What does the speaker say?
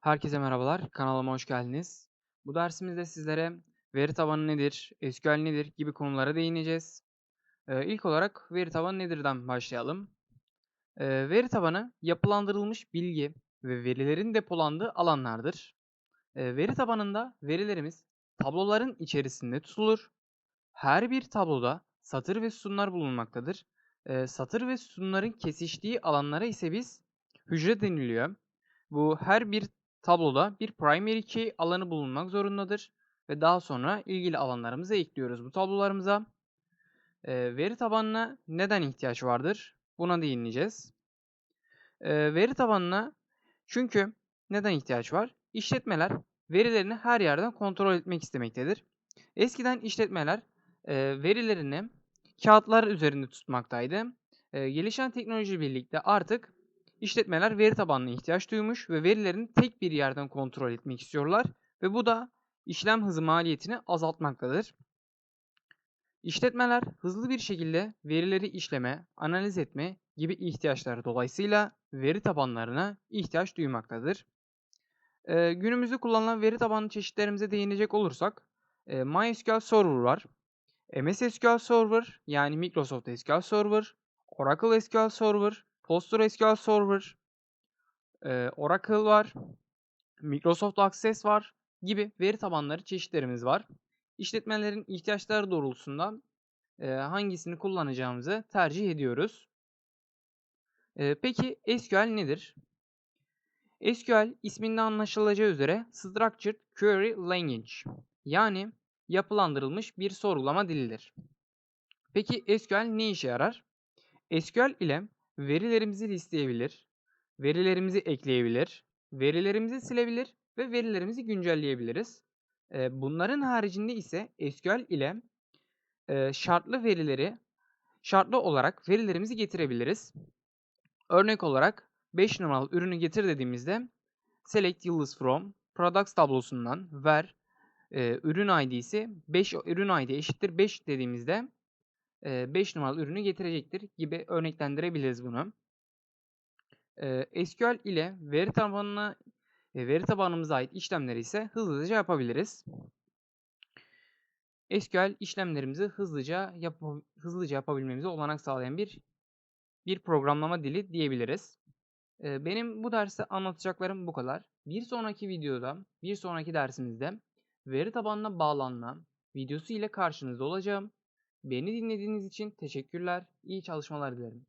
Herkese merhabalar, kanalıma hoş geldiniz. Bu dersimizde sizlere veri tabanı nedir, SQL nedir gibi konulara değineceğiz. Ee, ilk olarak veri tabanı nedirden başlayalım. Ee, veri tabanı yapılandırılmış bilgi ve verilerin depolandığı alanlardır. Ee, veri tabanında verilerimiz tabloların içerisinde tutulur. Her bir tabloda satır ve sütunlar bulunmaktadır. Ee, satır ve sütunların kesiştiği alanlara ise biz hücre deniliyor. Bu her bir tabloda bir primary key alanı bulunmak zorundadır ve daha sonra ilgili alanlarımızı ekliyoruz bu tablolarımıza. E, veri tabanına neden ihtiyaç vardır? Buna değineceğiz. E, veri tabanına çünkü neden ihtiyaç var? İşletmeler verilerini her yerden kontrol etmek istemektedir. Eskiden işletmeler e, verilerini kağıtlar üzerinde tutmaktaydı. E, gelişen teknoloji birlikte artık İşletmeler veri tabanına ihtiyaç duymuş ve verilerini tek bir yerden kontrol etmek istiyorlar ve bu da işlem hızı maliyetini azaltmaktadır. İşletmeler hızlı bir şekilde verileri işleme, analiz etme gibi ihtiyaçları dolayısıyla veri tabanlarına ihtiyaç duymaktadır. Ee, günümüzde kullanılan veri tabanı çeşitlerimize değinecek olursak e, MySQL Server var, MS SQL Server yani Microsoft SQL Server, Oracle SQL Server, PostgreSQL Server, e, Oracle var, Microsoft Access var gibi veri tabanları çeşitlerimiz var. İşletmelerin ihtiyaçları doğrultusunda e, hangisini kullanacağımızı tercih ediyoruz. E, peki SQL nedir? SQL isminde anlaşılacağı üzere Structured Query Language yani yapılandırılmış bir sorgulama dilidir. Peki SQL ne işe yarar? SQL ile verilerimizi listeleyebilir, verilerimizi ekleyebilir, verilerimizi silebilir ve verilerimizi güncelleyebiliriz. Bunların haricinde ise SQL ile şartlı verileri şartlı olarak verilerimizi getirebiliriz. Örnek olarak 5 numaralı ürünü getir dediğimizde select yıldız from products tablosundan ver ürün ID'si 5 ürün ID eşittir 5 dediğimizde 5 numaralı ürünü getirecektir gibi örneklendirebiliriz bunu. SQL ile veri tabanına veri tabanımıza ait işlemleri ise hızlıca yapabiliriz. SQL işlemlerimizi hızlıca yap hızlıca yapabilmemize olanak sağlayan bir bir programlama dili diyebiliriz. Benim bu derste anlatacaklarım bu kadar. Bir sonraki videoda, bir sonraki dersimizde veri tabanına bağlanma videosu ile karşınızda olacağım. Beni dinlediğiniz için teşekkürler. İyi çalışmalar dilerim.